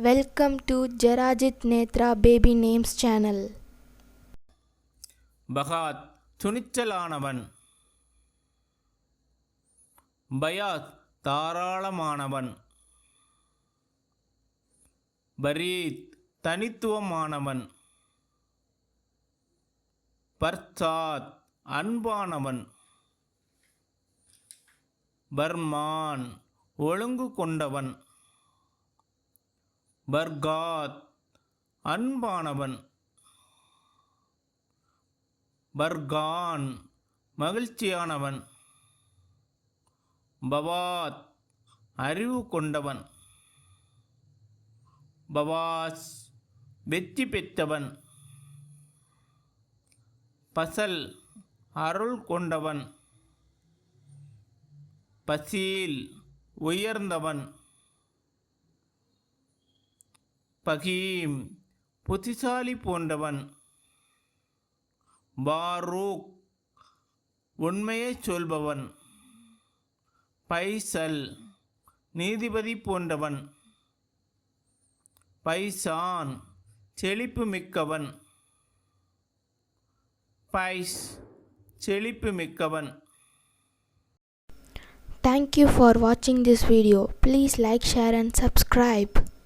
Welcome to Jerajith Netra baby names channel Fahad துணிச்சலானவன். பயாத் தாராளமானவன். பரீத் தனித்துவமானவன். பர்சாத் அன்பானவன். பர்மான் ஒழுங்கு கொண்டவன். பர்காத் அன்பானவன். பர்கான் மகிழ்ச்சியானவன். பவாத் அறிவு கொண்டவன். பவாஸ் வெற்றி பெற்றவன். பசல் அருள் கொண்டவன். பசீல் உயர்ந்தவன். பகீம் புத்திசாலி போன்றவன். பாரூக் உண்மையைச் சொல்பவன். பைசல் நீதிபதி போன்றவன். பைசான் செழிப்பு மிக்கவன். பைஸ் செழிப்பு மிக்கவன். Thank you for watching this video. Please like, share, and subscribe.